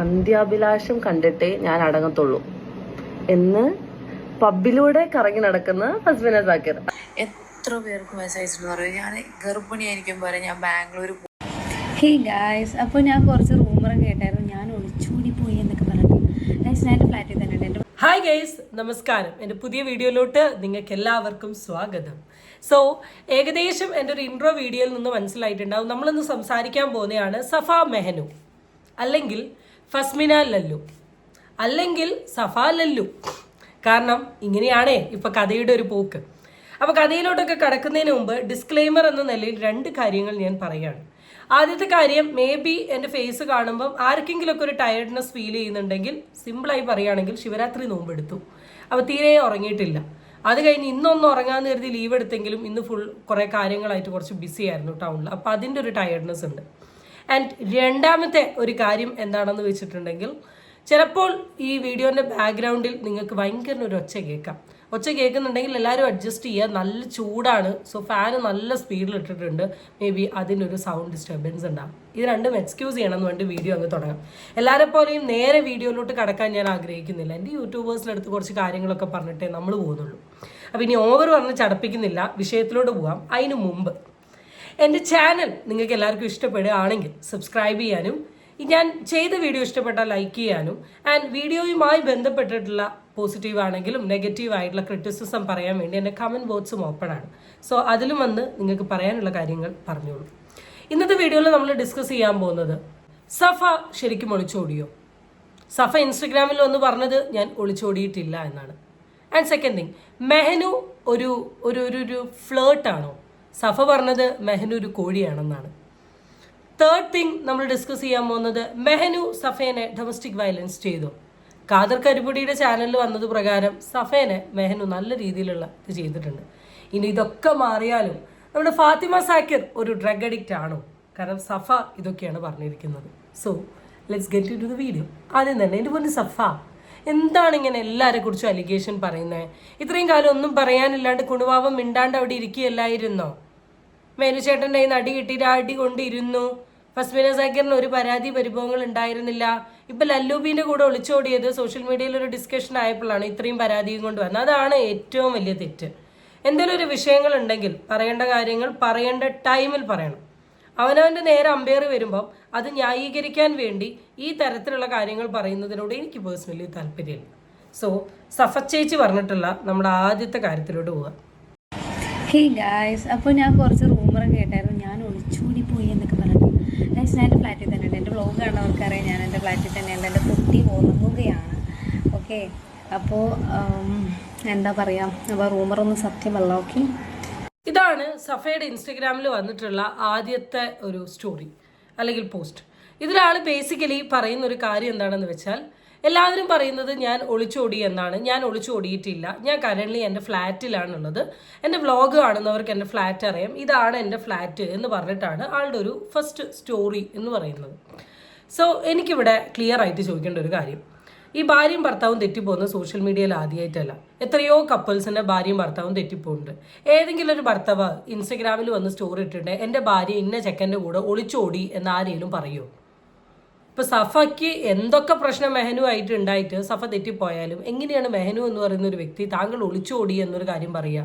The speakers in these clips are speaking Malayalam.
അന്ത്യാഭിലാഷം കണ്ടിട്ടേ ഞാൻ അടങ്ങത്തുള്ളൂ. എന്ന് പബ്ബിലൂടെ കറങ്ങി നടക്കുന്ന ഹസ്ബൻഡ് സാക്കിർ എത്ര പേർക്ക് മെസ്സേജ് ഞാൻ പറയും. ഞാൻ ഗർഭിണിയായിരിക്കും പറയാം ഞാൻ ബാംഗ്ലൂർ ഹേ ഗായ്സ് അപ്പോൾ ഞാൻ കുറച്ച് റൂമർ കേട്ടായിരുന്നു. ഞാൻ ഒളിച്ചോടി പോയി എന്നൊക്കെ പറഞ്ഞു ഗൈസ് ഞാൻ എന്റെ ഫ്ലാറ്റിൽ തന്നെ ഉണ്ട്. എന്റെ ഹായ് ഗൈസ് നമസ്കാരം. എന്റെ പുതിയ വീഡിയോയിലോട്ട് നിങ്ങൾക്ക് എല്ലാവർക്കും സ്വാഗതം. സോ ഏകദേശം എന്റെ ഒരു ഇൻട്രോ വീഡിയോയിൽ നിന്ന് മനസ്സിലായിട്ടുണ്ടാവും നമ്മളിന്ന് സംസാരിക്കാൻ പോകുന്നതാണ് സഫ മെഹനു. അല്ലെങ്കിൽ ഫസ്മിന ലല്ലു അല്ലെങ്കിൽ സഫ ലല്ലു കാരണം ഇങ്ങനെയാണേ ഇപ്പൊ കഥയുടെ ഒരു പോക്ക്. അപ്പൊ കഥയിലോട്ടൊക്കെ കടക്കുന്നതിന് മുമ്പ് ഡിസ്ക്ലെയിമർ എന്ന നിലയിൽ രണ്ട് കാര്യങ്ങൾ ഞാൻ പറയുകയാണ് ആദ്യത്തെ കാര്യം മേ ബി എന്റെ ഫേസ് കാണുമ്പം ആർക്കെങ്കിലുമൊക്കെ ഒരു ടയർഡ്നെസ് ഫീൽ ചെയ്യുന്നുണ്ടെങ്കിൽ സിമ്പിളായി പറയുകയാണെങ്കിൽ ശിവരാത്രി നോമ്പെടുത്തു അപ്പോൾ തീരെ ഉറങ്ങിയിട്ടില്ല. അത് കഴിഞ്ഞ് ഇന്നൊന്നും ഉറങ്ങാന്ന് കരുതി ലീവ് എടുത്തെങ്കിലും ഇന്ന് ഫുൾ കുറേ കാര്യങ്ങളായിട്ട് കുറച്ച് ബിസി ആയിരുന്നു ടൗണിൽ അപ്പോൾ അതിന്റെ ഒരു ടയർഡ്നെസ് ഉണ്ട്. ആൻഡ് രണ്ടാമത്തെ ഒരു കാര്യം എന്താണെന്ന് വെച്ചിട്ടുണ്ടെങ്കിൽ ചിലപ്പോൾ ഈ വീഡിയോന്റെ ബാക്ക്ഗ്രൗണ്ടിൽ നിങ്ങൾക്ക് ഭയങ്കര ഒരു ഒച്ച കേൾക്കാം. ഒച്ച കേൾക്കുന്നുണ്ടെങ്കിൽ എല്ലാവരും അഡ്ജസ്റ്റ് ചെയ്യുക. നല്ല ചൂടാണ്. സോ ഫാന് നല്ല സ്പീഡിൽ ഇട്ടിട്ടുണ്ട്. മേ ബി അതിനൊരു സൗണ്ട് ഡിസ്റ്റർബൻസ് ഉണ്ടാകും ഇത് രണ്ടും എക്സ്ക്യൂസ് ചെയ്യണം എന്ന് വേണ്ടി വീഡിയോ അങ്ങ് തുടങ്ങാം. എല്ലാവരെ പോലെയും നേരെ വീഡിയോയിലോട്ട് കടക്കാൻ ഞാൻ ആഗ്രഹിക്കുന്നില്ല. എന്റെ യൂട്യൂബേഴ്സിനടുത്ത് കുറച്ച് കാര്യങ്ങളൊക്കെ പറഞ്ഞിട്ടേ നമ്മൾ പോകുന്നുള്ളൂ. അപ്പോൾ ഇനി ഓവർ പറഞ്ഞ് ചടപ്പിക്കുന്നില്ല. വിഷയത്തിലോട്ട് പോകാം അതിന് മുമ്പ് എന്റെ ചാനൽ നിങ്ങൾക്ക് എല്ലാവർക്കും ഇഷ്ടപ്പെടുകയാണെങ്കിൽ സബ്സ്ക്രൈബ് ചെയ്യാനും ഞാൻ ചെയ്ത വീഡിയോ ഇഷ്ടപ്പെട്ടാൽ ലൈക്ക് ചെയ്യാനും ആൻഡ് വീഡിയോയുമായി ബന്ധപ്പെട്ടിട്ടുള്ള പോസിറ്റീവ് ആണെങ്കിലും നെഗറ്റീവ് ആയിട്ടുള്ള ക്രിറ്റിസിസം പറയാൻ വേണ്ടി എന്റെ കമന്റ് ബോക്സും ഓപ്പൺ ആണ്. സോ അതിലും വന്ന് നിങ്ങൾക്ക് പറയാനുള്ള കാര്യങ്ങൾ പറഞ്ഞോളൂ. ഇന്നത്തെ വീഡിയോയിൽ നമ്മൾ ഡിസ്കസ് ചെയ്യാൻ പോകുന്നത് സഫ ശരിക്കും ഒളിച്ചോടിയോ? സഫ ഇൻസ്റ്റഗ്രാമിൽ ഒന്ന് പറഞ്ഞത് ഞാൻ ഒളിച്ചോടിയിട്ടില്ല എന്നാണ്. ആൻഡ് സെക്കൻഡ് തിങ് മെഹനു ഒരു ഒരു ഒരു ഫ്ലേർട്ടാണോ സഫ പറഞ്ഞത് മെഹനു ഒരു കോഴിയാണെന്നാണ്. തേർഡ് തിങ് നമ്മൾ ഡിസ്കസ് ചെയ്യാൻ പോകുന്നത് മെഹനു സഫേനെ ഡൊമസ്റ്റിക് വയലൻസ് ചെയ്തു. ഖാദർ കരിപ്പൊടിയുടെ ചാനലിൽ വന്നത് പ്രകാരം സഫേനെ മെഹനു നല്ല രീതിയിലുള്ള ഇത് ചെയ്തിട്ടുണ്ട്. ഇനി ഇതൊക്കെ മാറിയാലും നമ്മുടെ ഫാത്തിമ സാക്കിർ ഒരു ഡ്രഗ് അഡിക്റ്റ് ആണോ? കാരണം സഫ ഇതൊക്കെയാണ് പറഞ്ഞിരിക്കുന്നത്. So let's get to the video ആദ്യം തന്നെ എന്റെ പോലെ സഫ എന്താണ് ഇങ്ങനെ എല്ലാവരെ കുറിച്ചും അലിഗേഷൻ പറയുന്നത് ഇത്രയും കാലം ഒന്നും പറയാനില്ലാണ്ട് കുണുവാവം മിണ്ടാണ്ട് അവിടെ ഇരിക്കുകയല്ലായിരുന്നോ? മേനുചേട്ടന്റെ കയ്യിൽ നടി കിട്ടിയിട്ട് അടി കൊണ്ടിരുന്നു. ഫസ്മിന സാക്കിറിന് ഒരു പരാതി പരിഭവങ്ങൾ ഉണ്ടായിരുന്നില്ല. ഇപ്പൊ ലല്ലൂബിന്റെ കൂടെ ഒളിച്ചോടിയത് സോഷ്യൽ മീഡിയയിൽ ഒരു ഡിസ്കഷൻ ആയപ്പോഴാണ് ഇത്രയും പരാതിയും കൊണ്ട് വന്നത്. അതാണ് ഏറ്റവും വലിയ തെറ്റ്. എന്തെങ്കിലും ഒരു വിഷയങ്ങൾ ഉണ്ടെങ്കിൽ പറയേണ്ട കാര്യങ്ങൾ പറയേണ്ട ടൈമിൽ പറയണം. അവനവന്റെ നേരെ അമ്പയർ വരുമ്പം അത് ന്യായീകരിക്കാൻ വേണ്ടി ഈ തരത്തിലുള്ള കാര്യങ്ങൾ പറയുന്നതിനോട് എനിക്ക് പേഴ്സണലി താല്പര്യമില്ല. സോ സഫച്ചേച്ചി പറഞ്ഞിട്ടുള്ള നമ്മുടെ ആദ്യത്തെ കാര്യത്തിലോട്ട് പോവാം. ഹേ അപ്പോൾ ഞാൻ കുറച്ച് റൂമർ കേട്ടായിരുന്നു ഞാൻ ഒളിച്ചോടി പോയി എന്നൊക്കെ പറഞ്ഞു ഗൈസ് ഞാൻ എന്റെ ഫ്ലാറ്റിൽ തന്നെ ഉണ്ട്. എന്റെ വ്ലോഗ് കാണുന്നവർക്കറിയാം ഞാൻ എന്റെ ഫ്ലാറ്റിൽ തന്നെയുണ്ട് എന്റെ കുട്ടി ഉറങ്ങുകയാണ് ഓക്കെ അപ്പോൾ എന്താ പറയുക അപ്പോൾ റൂമറൊന്നും സത്യമല്ല ഓക്കെ ഇതാണ് സഫയുടെ ഇൻസ്റ്റഗ്രാമിൽ വന്നിട്ടുള്ള ആദ്യത്തെ ഒരു സ്റ്റോറി അല്ലെങ്കിൽ പോസ്റ്റ് ഇതിലാൾ ബേസിക്കലി പറയുന്ന ഒരു കാര്യം എന്താണെന്ന് വെച്ചാൽ എല്ലാവരും പറയുന്നത് ഞാൻ ഒളിച്ചോടി എന്നാണ്. ഞാൻ ഒളിച്ചോടിയിട്ടില്ല. ഞാൻ കറന്റ്ലി എന്റെ ഫ്ലാറ്റിലാണുള്ളത്. എന്റെ വ്ളോഗ് കാണുന്നവർക്ക് എന്റെ ഫ്ലാറ്റ് അറിയാം. ഇതാണ് എന്റെ ഫ്ലാറ്റ് എന്ന് പറഞ്ഞിട്ടാണ് ആളുടെ ഒരു ഫസ്റ്റ് സ്റ്റോറി എന്ന് പറയുന്നത്. സോ എനിക്കിവിടെ ക്ലിയർ ആയിട്ട് ചോദിക്കേണ്ട ഒരു കാര്യം. ഈ ഭാര്യയും ഭർത്താവും തെറ്റിപ്പോകുന്നത് സോഷ്യൽ മീഡിയയിൽ ആദ്യമായിട്ടല്ല എത്രയോ കപ്പിൾസിന്റെ ഭാര്യയും ഭർത്താവും തെറ്റിപ്പോകുന്നുണ്ട്. ഏതെങ്കിലും ഒരു ഭർത്താവ് ഇൻസ്റ്റഗ്രാമിൽ വന്ന് സ്റ്റോറി ഇട്ടിട്ടുണ്ട്. എന്റെ ഭാര്യ ഇന്ന ചെക്കന്റെ കൂടെ ഒളിച്ചോടി എന്ന് ആരെങ്കിലും പറയുമോ? ഇപ്പൊ സഫയ്ക്ക് എന്തൊക്കെ പ്രശ്നം മെഹനു ആയിട്ട് ഉണ്ടായിട്ട് സഫ തെറ്റിപ്പോയാലും എങ്ങനെയാണ് മെഹനു എന്ന് പറയുന്ന ഒരു വ്യക്തി താങ്കൾ ഒളിച്ചോടി എന്നൊരു കാര്യം പറയുക?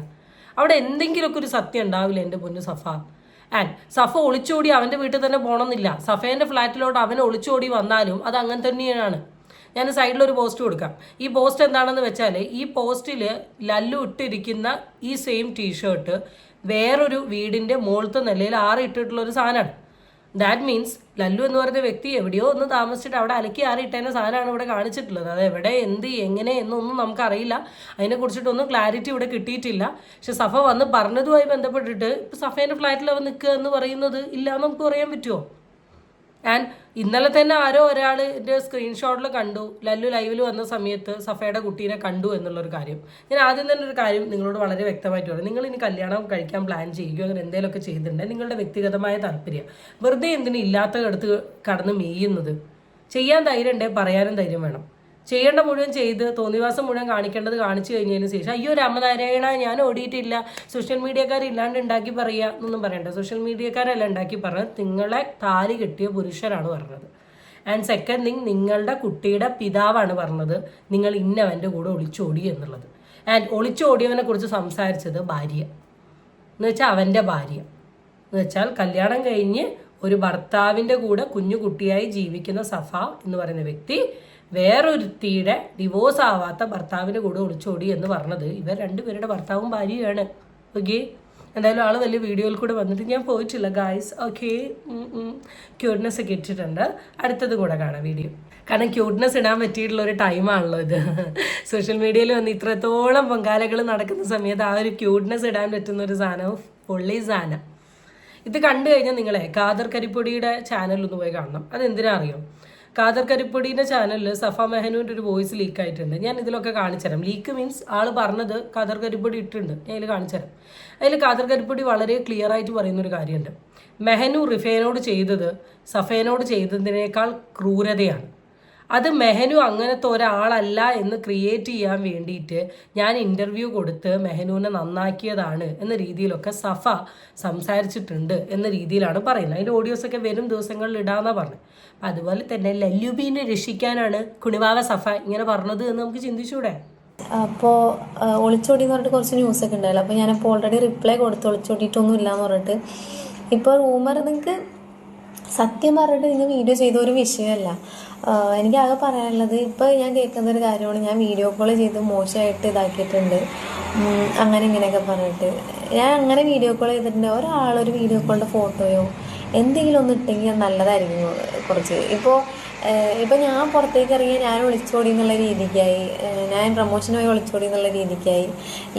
അവിടെ എന്തെങ്കിലുമൊക്കെ ഒരു സത്യം ഉണ്ടാവില്ല എന്റെ പൊന്നു സഫ? ആൻഡ് സഫ ഒളിച്ചോടി അവന്റെ വീട്ടിൽ തന്നെ പോകണമെന്നില്ല. സഫേന്റെ ഫ്ലാറ്റിലോട്ട് അവൻ ഒളിച്ചോടി വന്നാലും അത് അങ്ങനെ തന്നെയാണ്. ഞാൻ സൈഡിൽ ഒരു പോസ്റ്റ് കൊടുക്കാം. ഈ പോസ്റ്റ് എന്താണെന്ന് വെച്ചാൽ ഈ പോസ്റ്റിൽ ലല്ലു ഇട്ടിരിക്കുന്ന ഈ സെയിം ടീഷർട്ട് വേറൊരു വീടിന്റെ മുകളത്തെ നിലയിൽ ആറി ഇട്ടിട്ടുള്ള ഒരു സാധനമാണ്. ദാറ്റ് മീൻസ് ലല്ലു എന്ന് പറയുന്ന വ്യക്തി എവിടെയോ ഒന്ന് താമസിച്ചിട്ട് അവിടെ അലക്കി ആറിയിട്ടതിന്റെ സാധനമാണ് ഇവിടെ കാണിച്ചിട്ടുള്ളത്. അത് എവിടെ എന്ത് എങ്ങനെ എന്നൊന്നും നമുക്കറിയില്ല. അതിനെക്കുറിച്ചിട്ടൊന്നും ക്ലാരിറ്റി ഇവിടെ കിട്ടിയിട്ടില്ല. പക്ഷെ സഫ വന്ന് പറഞ്ഞതുമായി ബന്ധപ്പെട്ടിട്ട് ഇപ്പം സഫേന്റെ ഫ്ലാറ്റിൽ അവൻ നിൽക്കുക എന്ന് പറയുന്നത് ഇല്ല നമുക്ക് പറയാൻ പറ്റുമോ ആൻഡ് ഇന്നലെ തന്നെ ആരോ ഒരാളിന്റെ സ്ക്രീൻഷോട്ടിൽ കണ്ടു. ലല്ലു ലൈവിൽ വന്ന സമയത്ത് സഫയുടെ കുട്ടീനെ കണ്ടു എന്നുള്ളൊരു കാര്യം. ഞാൻ ആദ്യം തന്നെ ഒരു കാര്യം നിങ്ങളോട് വളരെ വ്യക്തമായിട്ട് പറയും. നിങ്ങൾ ഇനി കല്യാണം കഴിക്കാൻ പ്ലാൻ ചെയ്യുകയോ അങ്ങനെ എന്തെങ്കിലുമൊക്കെ ചെയ്തിട്ടുണ്ടെങ്കിൽ നിങ്ങളുടെ വ്യക്തിഗതമായ താല്പര്യം. വെറുതെ എന്തിനും ഇല്ലാത്ത കടന്ന് മെയ്യുന്നത് ചെയ്യാൻ ധൈര്യം ഉണ്ടെങ്കിൽ പറയാനും ധൈര്യം വേണം. ചെയ്യേണ്ട മുഴുവൻ ചെയ്ത് തോന്നിവാസം മുഴുവൻ കാണിക്കേണ്ടത് കാണിച്ചു കഴിഞ്ഞതിന് ശേഷം അയ്യോ രാമനാരായണ ഞാൻ ഓടിയിട്ടില്ല. സോഷ്യൽ മീഡിയക്കാർ ഇല്ലാണ്ട് ഉണ്ടാക്കി പറയുക എന്നൊന്നും പറയണ്ട. സോഷ്യൽ മീഡിയക്കാരല്ല ഉണ്ടാക്കി പറഞ്ഞത്. നിങ്ങളെ താലി കെട്ടിയ പുരുഷനാണ് പറഞ്ഞത്. ആൻഡ് സെക്കൻഡ് തിങ് നിങ്ങളുടെ കുട്ടിയുടെ പിതാവാണ് പറഞ്ഞത്. നിങ്ങൾ ഇന്നവന്റെ കൂടെ ഒളിച്ചോടി എന്നുള്ളത്. ആൻഡ് ഒളിച്ചോടിയവനെ കുറിച്ച് സംസാരിച്ചത് ഭാര്യ. എന്ന് വെച്ചാൽ അവന്റെ ഭാര്യ. എന്ന് വെച്ചാൽ കല്യാണം കഴിഞ്ഞ് ഒരു ഭർത്താവിന്റെ കൂടെ കുഞ്ഞു കുട്ടിയായി ജീവിക്കുന്ന സഫ എന്ന് പറയുന്ന വ്യക്തി വേറൊരുത്തിയുടെ ഡിവോഴ്സ് ആവാത്ത ഭർത്താവിന്റെ കൂടെ ഒളിച്ചോടി എന്ന് പറഞ്ഞത്. ഇവർ രണ്ടുപേരുടെ ഭർത്താവും ഭാര്യയാണ് ഓക്കെ എന്തായാലും ആൾ വലിയ വീഡിയോയിൽ കൂടെ വന്നിട്ട് ഞാൻ പോയിട്ടില്ല ഗായ്സ് ഓക്കെ ക്യൂട്ട്നെസ് ഒക്കെ ഇട്ടിട്ടുണ്ട്. അടുത്തത് കൂടെ കാണാം വീഡിയോ കാരണം ക്യൂട്ട്നെസ് ഇടാൻ പറ്റിയിട്ടുള്ള ഒരു ടൈമാണല്ലോ ഇത്. സോഷ്യൽ മീഡിയയിൽ വന്ന് ഇത്രത്തോളം പൊങ്കാലകൾ നടക്കുന്ന സമയത്ത് ആ ഒരു ക്യൂട്ട്നെസ് ഇടാൻ പറ്റുന്ന ഒരു സാധനം പൊള്ളി സാധനം. ഇത് കണ്ടു കഴിഞ്ഞാൽ നിങ്ങളെ കാദർ കരിപ്പൊടിയുടെ ചാനലൊന്ന് പോയി കാണണം. അതെന്തിനാ കാദർ കരിപ്പൊടിയുടെ ചാനലിൽ സഫ മെഹനുവിന്റെ ഒരു വോയിസ് ലീക്ക് ആയിട്ടുണ്ട്. ഞാൻ ഇതിലൊക്കെ കാണിച്ചുതരാം ലീക്ക് മീൻസ് ആൾ പറഞ്ഞത് ഖാദർ കരിപ്പൊടി ഇട്ടിട്ടുണ്ട്. ഞാൻ ഇതിൽ കാണിച്ചുതരാം അതിൽ ഖാദർ കരിപ്പൊടി വളരെ ക്ലിയർ ആയിട്ട് പറയുന്നൊരു കാര്യമുണ്ട്. മെഹനു റിഫേനോട് ചെയ്തത് സഫേനോട് ചെയ്തതിനേക്കാൾ ക്രൂരതയാണ്. അത് മെഹനു അങ്ങനത്തെ ഒരാളല്ല എന്ന് ക്രിയേറ്റ് ചെയ്യാൻ വേണ്ടിയിട്ട് ഞാൻ ഇന്റർവ്യൂ കൊടുത്ത് മെഹനുവിനെ നന്നാക്കിയതാണ് എന്ന രീതിയിലൊക്കെ സഫ സംസാരിച്ചിട്ടുണ്ട് എന്ന രീതിയിലാണ് പറയുന്നത്. അതിന്റെ ഓഡിയോസൊക്കെ വരും ദിവസങ്ങളിൽ ഇടാന്നാണ് പറഞ്ഞത് അതുപോലെ തന്നെ ലല്ലുബീനെ രക്ഷിക്കാനാണ് കുണിവാവ സഫ ഇങ്ങനെ പറഞ്ഞത് എന്ന് നമുക്ക് ചിന്തിച്ചൂടെ? അപ്പോൾ ഒളിച്ചോടി എന്ന് പറഞ്ഞിട്ട് കുറച്ച് ന്യൂസൊക്കെ ഉണ്ടായില്ല? അപ്പോൾ ഞാനപ്പോൾ ഓൾറെഡി റിപ്ലൈ കൊടുത്ത് ഒളിച്ചോടിയിട്ടൊന്നും ഇല്ല എന്ന് പറഞ്ഞിട്ട്. ഇപ്പോൾ റൂമർ നിങ്ങൾക്ക് സത്യം പറഞ്ഞിട്ട് നിങ്ങൾ വീഡിയോ ചെയ്ത ഒരു വിഷയമല്ല. ആഹ് എനിക്ക് ആകെ പറയാനുള്ളത് ഇപ്പോൾ ഞാൻ കേൾക്കുന്ന ഒരു കാര്യമാണ്. ഞാൻ വീഡിയോ കോൾ ചെയ്ത് മോശമായിട്ട് ഇതാക്കിയിട്ടുണ്ട്. അങ്ങനെ ഇങ്ങനെയൊക്കെ പറഞ്ഞിട്ട്. ഞാൻ അങ്ങനെ വീഡിയോ കോൾ ചെയ്തിട്ടുണ്ട്. ഒരാളൊരു വീഡിയോ കോളിന്റെ ഫോട്ടോയോ എന്തെങ്കിലും ഒന്ന് ഇട്ടെങ്കിൽ നല്ലതായിരിക്കും. കുറച്ച് ഇപ്പോൾ ഇപ്പം ഞാൻ പുറത്തേക്ക് ഇറങ്ങിയ ഞാൻ ഒളിച്ചോടി എന്നുള്ള രീതിക്കായി. ഞാൻ പ്രൊമോഷനുമായി വിളിച്ചോടി എന്നുള്ള രീതിക്കായി.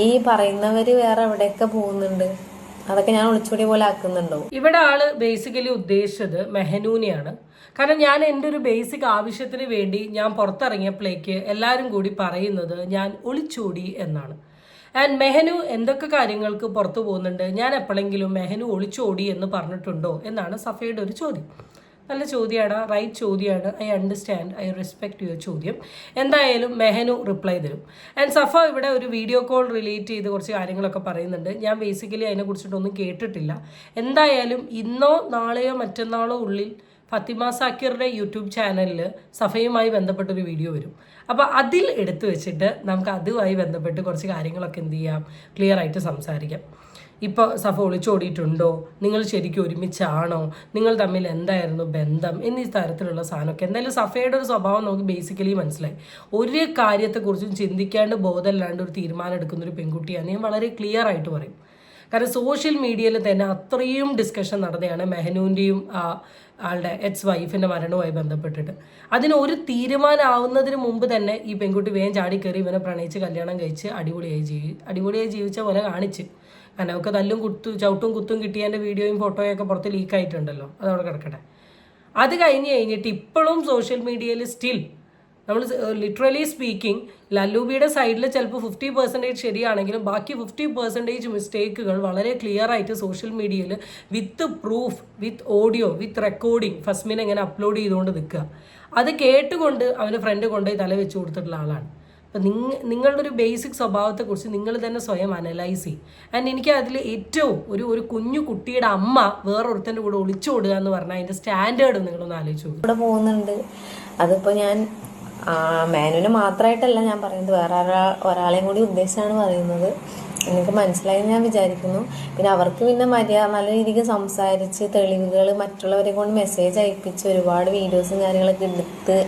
ഈ പറയുന്നവർ വേറെ എവിടെയൊക്കെ പോകുന്നുണ്ട്? അതൊക്കെ ഞാൻ ഒളിച്ചോടി പോലെ ആക്കുന്നുണ്ടോ? ഇവിടെ ആൾ ബേസിക്കലി ഉദ്ദേശിച്ചത് മെഹനൂനെയാണ്. കാരണം ഞാൻ എന്റെ ഒരു ബേസിക് ആവശ്യത്തിന് വേണ്ടി ഞാൻ പുറത്തിറങ്ങിയപ്പോഴേക്ക് എല്ലാവരും കൂടി പറയുന്നത് ഞാൻ ഒളിച്ചോടി എന്നാണ്. ആൻഡ് മെഹനു എന്തൊക്കെ കാര്യങ്ങൾക്ക് പുറത്തു പോകുന്നുണ്ട്? ഞാൻ എപ്പോഴെങ്കിലും മെഹനു ഒളിച്ചോടി എന്ന് പറഞ്ഞിട്ടുണ്ടോ? എന്നാണ് സഫയുടെ ഒരു ചോദ്യം. നല്ല ചോദ്യമാണ് റൈറ്റ് ചോദ്യമാണ് I understand I respect your ചോദ്യം. എന്തായാലും മെഹനു റിപ്ലൈ തരും. ആൻഡ് സഫ ഇവിടെ ഒരു വീഡിയോ കോൾ റിലേറ്റ് ചെയ്ത് കുറച്ച് കാര്യങ്ങളൊക്കെ പറയുന്നുണ്ട്. ഞാൻ ബേസിക്കലി അതിനെക്കുറിച്ചിട്ടൊന്നും കേട്ടിട്ടില്ല. എന്തായാലും ഇന്നോ നാളെയോ മറ്റന്നാളോ ഉള്ളിൽ ഫത്തിമ സാക്കിറിന്റെ യൂട്യൂബ് ചാനലിൽ സഫയുമായി ബന്ധപ്പെട്ടൊരു വീഡിയോ വരും. അപ്പോൾ അതിൽ എടുത്തു വെച്ചിട്ട് നമുക്ക് അതുമായി ബന്ധപ്പെട്ട് കുറച്ച് കാര്യങ്ങളൊക്കെ എന്ത് ചെയ്യാം? ക്ലിയർ ആയിട്ട് സംസാരിക്കാം. ഇപ്പോൾ സഫ ഒളിച്ചോടിയിട്ടുണ്ടോ? നിങ്ങൾ ശരിക്കും ഒരുമിച്ചാണോ? നിങ്ങൾ തമ്മിൽ എന്തായിരുന്നു ബന്ധം? എന്നീ തരത്തിലുള്ള സാധനമൊക്കെ. എന്തായാലും സഫയുടെ ഒരു സ്വഭാവം നമുക്ക് ബേസിക്കലി മനസ്സിലായി. ഒരു കാര്യത്തെക്കുറിച്ചും ചിന്തിക്കാണ്ട് ബോധമല്ലാണ്ട് ഒരു തീരുമാനം എടുക്കുന്ന ഒരു പെൺകുട്ടിയാണ്. ഞാൻ വളരെ ക്ലിയർ ആയിട്ട് പറയും. കാരണം സോഷ്യൽ മീഡിയയിൽ തന്നെ അത്രയും ഡിസ്കഷൻ നടന്നതാണ് മെഹനൂന്റെയും ആളുടെ എക്സ് വൈഫിന്റെ മരണവുമായി ബന്ധപ്പെട്ടിട്ട്. അതിന് ഒരു തീരുമാനമാവുന്നതിന് മുമ്പ് തന്നെ ഈ പെൺകുട്ടി വേഗം ചാടി കയറി ഇവനെ പ്രണയിച്ച് കല്യാണം കഴിച്ച് അടിപൊളിയായി ജീവി അടിപൊളിയായി ജീവിച്ച പോലെ കാണിച്ച്. അവൾക്ക് തല്ലും കുത്തു ചവിട്ടും കുത്തും കിട്ടിയതിന്റെ വീഡിയോയും ഫോട്ടോയും ഒക്കെ പുറത്ത് ലീക്ക് ആയിട്ടുണ്ടല്ലോ. അതവിടെ കിടക്കട്ടെ. അത് കഴിഞ്ഞ് കഴിഞ്ഞിട്ട് ഇപ്പോഴും സോഷ്യൽ മീഡിയയിൽ സ്റ്റിൽ നമ്മൾ ലിറ്ററലി സ്പീക്കിംഗ് ലല്ലൂബിയുടെ സൈഡിൽ ചിലപ്പോൾ ഫിഫ്റ്റി പെർസെന്റേജ് ശരിയാണെങ്കിലും ബാക്കി ഫിഫ്റ്റി പെർസെന്റേജ് മിസ്റ്റേക്കുകൾ വളരെ ക്ലിയർ ആയിട്ട് സോഷ്യൽ മീഡിയയിൽ with proof with audio with recording Fasmin എങ്ങനെ അപ്ലോഡ് ചെയ്തുകൊണ്ട് നിൽക്കുക. അത് കേട്ടുകൊണ്ട് അവന്റെ ഫ്രണ്ട് കൊണ്ടുപോയി തല വെച്ച് കൊടുത്തിട്ടുള്ള ആളാണ്. അപ്പം നിങ്ങ നിങ്ങളുടെ ഒരു ബേസിക് സ്വഭാവത്തെക്കുറിച്ച് നിങ്ങൾ തന്നെ സ്വയം അനലൈസ് ചെയ്യും. ആൻഡ് എനിക്ക് അതിൽ ഏറ്റവും ഒരു ഒരു കുഞ്ഞു കുട്ടിയുടെ അമ്മ വേറൊരുത്തന്റെ കൂടെ ഒളിച്ചോടുക എന്ന് പറഞ്ഞാൽ അതിന്റെ സ്റ്റാൻഡേർഡ് നിങ്ങളൊന്ന് ആലോചിച്ചു ഇവിടെ പോകുന്നുണ്ട്. അതിപ്പോൾ ഞാൻ മേനുവിന് മാത്രമായിട്ടല്ല ഞാൻ പറയുന്നത്. വേറെ ഒരാ ഒരാളെയും കൂടി ഉദ്ദേശിച്ചാണ് പറയുന്നത്. എനിക്ക് മനസ്സിലായി ഞാൻ വിചാരിക്കുന്നു. പിന്നെ അവർക്ക് പിന്നെ മര്യാദ നല്ല രീതിക്ക് സംസാരിച്ച് തെളിവുകൾ മറ്റുള്ളവരെ കൊണ്ട് മെസ്സേജ് അയപ്പിച്ച് ഒരുപാട് വീഡിയോസും കാര്യങ്ങളൊക്കെ എടുത്ത്